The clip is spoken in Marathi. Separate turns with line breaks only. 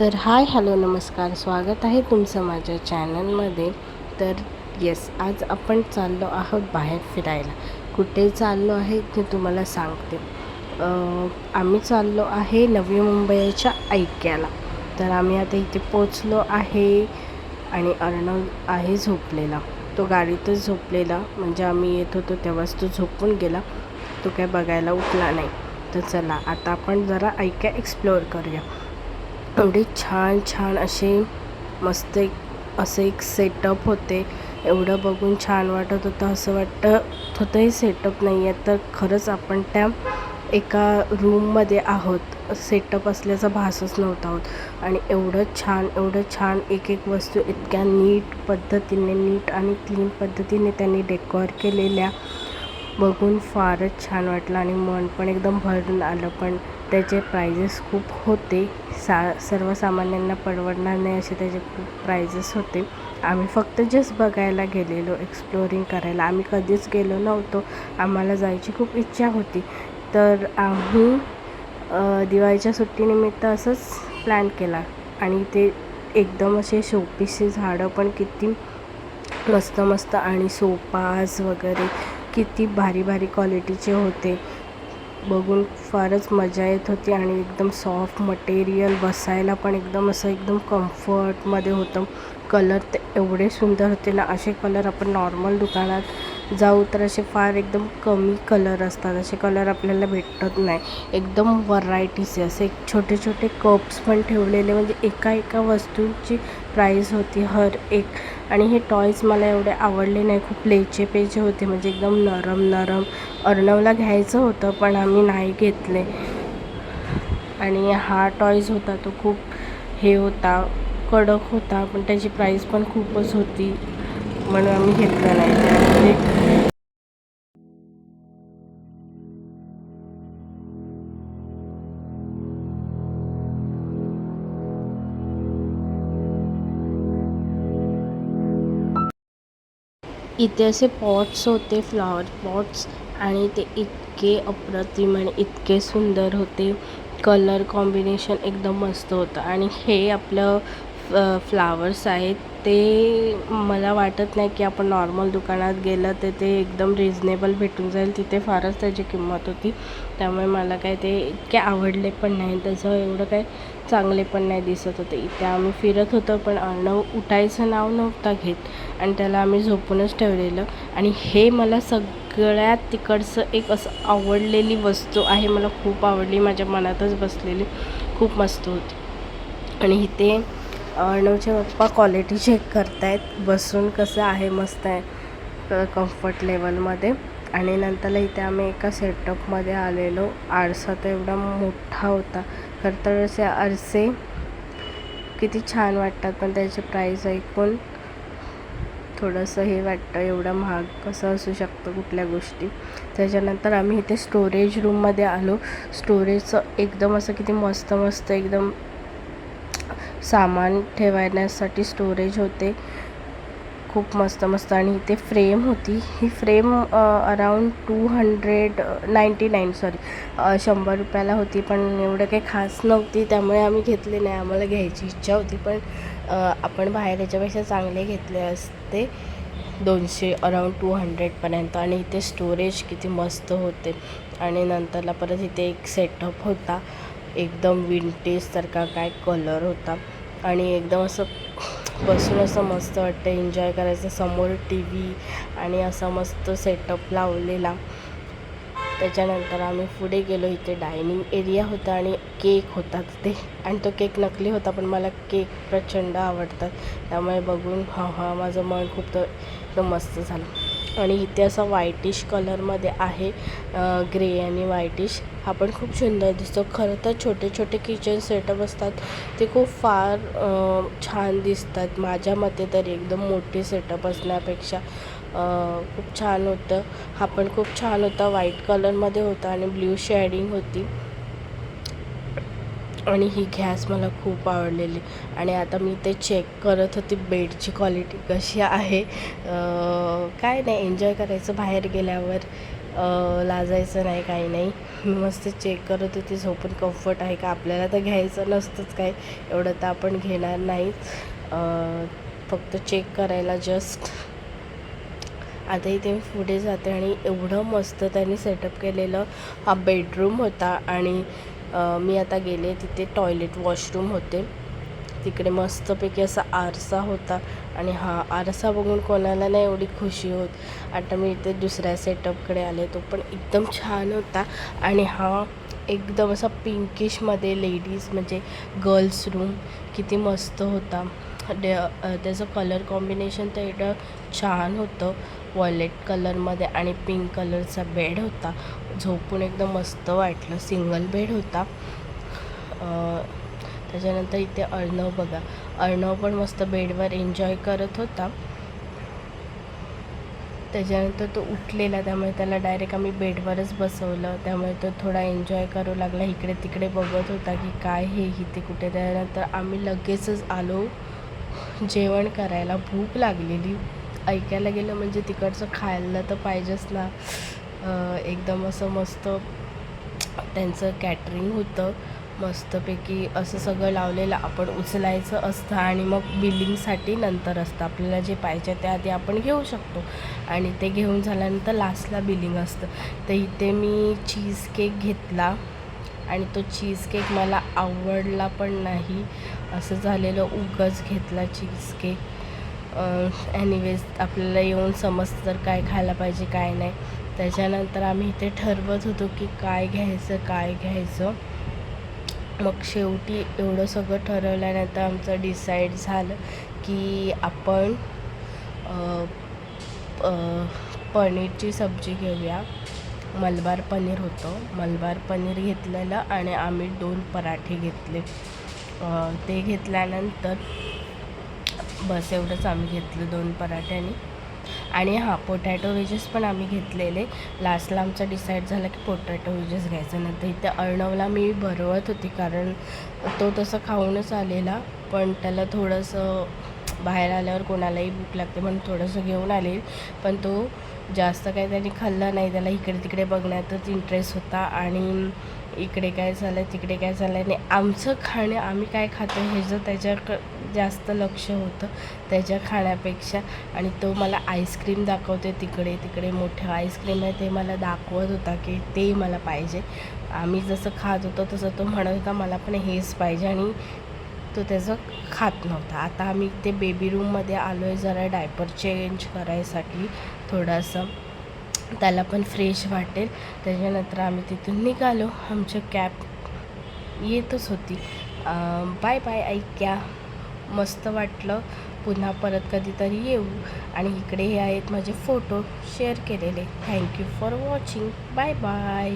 तर हाय हॅलो नमस्कार. स्वागत आहे तुमचं माझ्या चॅनलमध्ये. तर येस आज आपण चाललो आहोत बाहेर फिरायला. कुठे चाललो आहे ते तुम्हाला सांगते. आम्ही चाललो आहे नवी मुंबईच्या ऐक्याला. तर आम्ही आता इथे पोचलो आहे आणि अर्णव आहे झोपलेला. तो गाडीतच झोपलेला. म्हणजे आम्ही येत होतो तेव्हाच तो झोपून गेला. तो काय बघायला उठला नाही. तर चला आता आपण जरा ऐक्या एक्सप्लोअर करूया. एवढे छान छान असे मस्त एक असं एक सेटअप होते. एवढं बघून छान वाटत होतं. असं वाटतं होतं हे सेटअप नाही आहे तर खरंच आपण त्या एका रूममध्ये आहोत. सेटअप असल्याचा भासच नव्हता होत. आणि एवढं छान एवढं छान एक एक वस्तू इतक्या नीट पद्धतीने नीट आणि क्लीन पद्धतीने त्यांनी डेकोर केलेल्या बघून फारच छान वाटलं आणि मन पण एकदम भरून आलं. पण त्याचे प्रायजेस खूप होते. सा सर्वसामान्यांना परवडणार नाही असे त्याचे खूप होते. आम्ही फक्त जस्ट बघायला गेलेलो एक्सप्लोरिंग करायला. आम्ही कधीच गेलो नव्हतो. आम्हाला जायची खूप इच्छा होती. तर आम्ही दिवाळीच्या सुट्टीनिमित्त असंच प्लॅन केला. आणि ते एकदम असे शोपीसचे झाडं पण किती मस्त मस्त आणि सोपाज वगैरे किती भारी भारी क्वालिटीचे होते. बघून फारच मजा येत होती आणि एकदम सॉफ्ट मटेरियल बसायला पण एकदम असं एकदम कम्फर्टमध्ये होतं. कलर ते एवढे सुंदर होते ना असे कलर आपण नॉर्मल दुकानात जाऊ तर असे फार एकदम कमी कलर असतात. असे कलर आपल्याला भेटत नाही. एकदम व्हरायटीचे असे छोटे छोटे कप्स पण ठेवलेले. म्हणजे एका एका वस्तूंची प्राईस होती हर एक. आणि हे टॉयज मला एवढे आवडले नाही. खूप लेचे पेचे होते. म्हणजे एकदम नरम नरम अर्णवला घ्यायचं होतं पण आम्ही नाही घेतले. आणि हा टॉयज होता तो खूप हे होता कडक होता. पण त्याची प्राईस पण खूपच होती. म्हणून आम्ही घेतलं नाही. त्यामध्ये इथे असे पॉट्स होते फ्लॉवर पॉट्स आणि ते इतके अप्रतिम आणि इतके सुंदर होते. कलर कॉम्बिनेशन एकदम मस्त होतं. आणि हे आपलं फ्लावर्स आहेत ते मला वाटत नाही की आपण नॉर्मल दुकानात गेलं तर ते एकदम रिजनेबल भेटून जाईल. तिथे फारच त्याची किंमत होती. त्यामुळे मला काय ते इतके आवडले पण नाही. त्याचं एवढं काय चांगले पण नाही दिसत होते. इथे आम्ही फिरत होतो पण अर्णव उठायचं नाव नव्हता घेत आणि त्याला आम्ही झोपूनच ठेवलेलं. आणि हे मला सगळ्यात तिकडचं एक असं आवडलेली वस्तू आहे. मला खूप आवडली. माझ्या मनातच बसलेली खूप मस्त होती. आणि इथे अर्णवचे पप्पा क्वालिटी चेक करतायत. बसून कसं आहे मस्त आहे. कम्फर्ट लेवलमध्ये आणि नंतर इथे आम्ही एका सेटअपमध्ये आलेलो. आरसा तर एवढा मोठा होता. खरं तर असे आरसे किती छान वाटतात पण त्याचे प्राईस ऐकून थोडंसं हे वाटतं एवढं महाग कसं असू शकतं कुठल्या गोष्टी. त्याच्यानंतर आम्ही इथे स्टोरेज रूममध्ये आलो. स्टोरेजचं एकदम असं किती मस्त मस्त एकदम सामान ठेवण्यासाठी स्टोरेज होते. खूप मस्त मस्त आणि इथे फ्रेम होती. ही frame around two hundred ninety nine sorry शंभर रुपयाला होती. पण एवढं काही खास नव्हती. त्यामुळे आम्ही घेतली नाही. आम्हाला घ्यायची इच्छा होती. पण आपण बाहेर याच्यापेक्षा चांगले घेतले असते. दोनशे अराऊंड टू हंड्रेडपर्यंत आणि इथे स्टोरेज किती मस्त होते. आणि नंतरला परत इथे एक सेटअप होता. एकदम विंटेजसारखा काय कलर होता. आणि एकदम असं बसून असं मस्त वाटतं एन्जॉय करायचं. समोर टी व्ही आणि असा मस्त सेटअप लावलेला. त्याच्यानंतर आम्ही पुढे गेलो. इथे डायनिंग एरिया होता आणि केक होता तिथे. आणि तो केक नकली होता पण मला केक प्रचंड आवडतात. त्यामुळे बघून हा हा माझं मन खूप तर मस्त झालं. आणि इथे असं व्हाईटिश कलरमध्ये आहे ग्रे आणि व्हाईटिश हा पण खूप सुंदर दिसतो. खरं तर छोटे छोटे किचन सेटअप असतात. ते खूप फार छान दिसतात. माझ्या मते तरी एकदम मोठे सेटअप असण्यापेक्षा खूप छान होतं. हा पण खूप छान होता. व्हाईट कलरमध्ये होता आणि ब्ल्यू शेडिंग होती. आणि ही गॅस मला खूप आवडलेली. आणि आता मी ते चेक करत होती बेडची क्वालिटी कशी आहे. काय नाही एन्जॉय करायचं बाहेर गेल्यावर. लाजायचं नाही काही नाही. मी मस्त चेक करत होती झोपून कम्फर्ट आहे का? आपल्याला तर घ्यायचं नसतंच काय. एवढं तर आपण घेणार नाही फक्त चेक करायला जस्ट आता इथे मी पुढे जाते आणि एवढं मस्त त्यांनी सेटअप केलेलं. हा बेडरूम होता आणि मी आता गेले तिथे टॉयलेट वॉशरूम होते. तिकडे मस्तपैकी असा आरसा होता आणि हा आरसा बघून कोणाला नाही एवढी खुशी होत. आता मी इथे दुसऱ्या सेटअपकडे आले तो पण एकदम छान होता. आणि हा एकदम असा पिंकिशमध्ये लेडीज म्हणजे गर्ल्स रूम किती मस्त होता. डे त्याचं कलर कॉम्बिनेशन तर एवढं छान होतं. वॉयलेट कलरमध्ये आणि पिंक कलरचा बेड होता. झोपून एकदम मस्त वाटलं. सिंगल बेड होता. त्याच्यानंतर इथे अर्णव बघा. अर्णव पण मस्त बेडवर एन्जॉय करत होता. त्याच्यानंतर तो उठलेला त्यामुळे त्याला डायरेक्ट आम्ही बेडवरच बसवलं. त्यामुळे तो थोडा एन्जॉय करू लागला. इकडे तिकडे बघत होता की काय हे इथे कुठे? त्यानंतर आम्ही लगेचच आलो. जेवण करायला भूक लागलेली. ऐकायला गेलं म्हणजे तिकडचं खायला तर पाहिजेच ना. एकदम असं मस्त त्यांचं कॅटरिंग होतं. मस्तपैकी असं सगळं लावलेलं. आपण उचलायचं असतं आणि मग बिलिंगसाठी नंतर असतं. आपल्याला जे पाहिजे ते आधी आपण घेऊ शकतो. आणि ते घेऊन झाल्यानंतर लास्टला बिलिंग असतं. तर इथे मी चीज केक घेतला. आणि तो चीज केक मला आवडला पण नाही. असं झालेलं उगच घेतला चीज केक एनिवेज आपल्याला येऊन समजतं तर काय खायला पाहिजे काय नाही. त्याच्यानंतर आम्ही इथे ठरवत होतो की काय घ्यायचं काय घ्यायचं. मग शेवटी एवढं सगळं ठरवल्यानंतर आमचं डिसाईड झालं की आपण पनीरची सब्जी घेऊया. मलबार पनीर होतं. मलबार पनीर घेतलेलं आणि आम्ही दोन पराठे घेतले. ते घेतल्यानंतर बस एवढंच आम्ही घेतलं दोन पराठ्याने. आणि हां पोटॅटो वेजेस पण आम्ही घेतलेले. लास्टला आमचं डिसाईड झालं की पोटॅटो वेजेस घ्यायचं. नंतर इथे अर्णवला मी भरवत होती कारण तो तसं खाऊनच आलेला. पण त्याला थोडंसं बाहेर आल्यावर कोणालाही भूक लागते म्हणून थोडंसं घेऊन आले. पण तो जास्त काही त्याने खाल्लं नाही. त्याला इकडे तिकडे बघण्यातच इंटरेस्ट होता. आणि इकडे काय झालं तिकडे काय झालं आणि आमचं खाणं आम्ही काय खातो ह्याचं त्याच्याक जास्त लक्ष होतं त्याच्या खाण्यापेक्षा. आणि तो मला आईस्क्रीम दाखवते तिकडे तिकडे मोठं आईस्क्रीम आहे ते मला दाखवत होता की ते मला पाहिजे. आम्ही जसं खात होतो तसं तो म्हणत होता मला पण हेच पाहिजे आणि तो त्याचं खात नव्हता. आता आम्ही ते बेबी रूममध्ये आलो आहे जरा डायपर चेंज करायसाठी थोडंसं. त्याला पण फ्रेश वाटेल. त्याच्यानंतर आम्ही तिथून निघालो. आमचं कॅब येतच होती. बाय बाय ऐक्या. मस्त वाटलं. पुन्हा परत कधीतरी येऊ. आणि इकडे हे आहेत माझे फोटो शेअर केलेले. Thank you for watching bye bye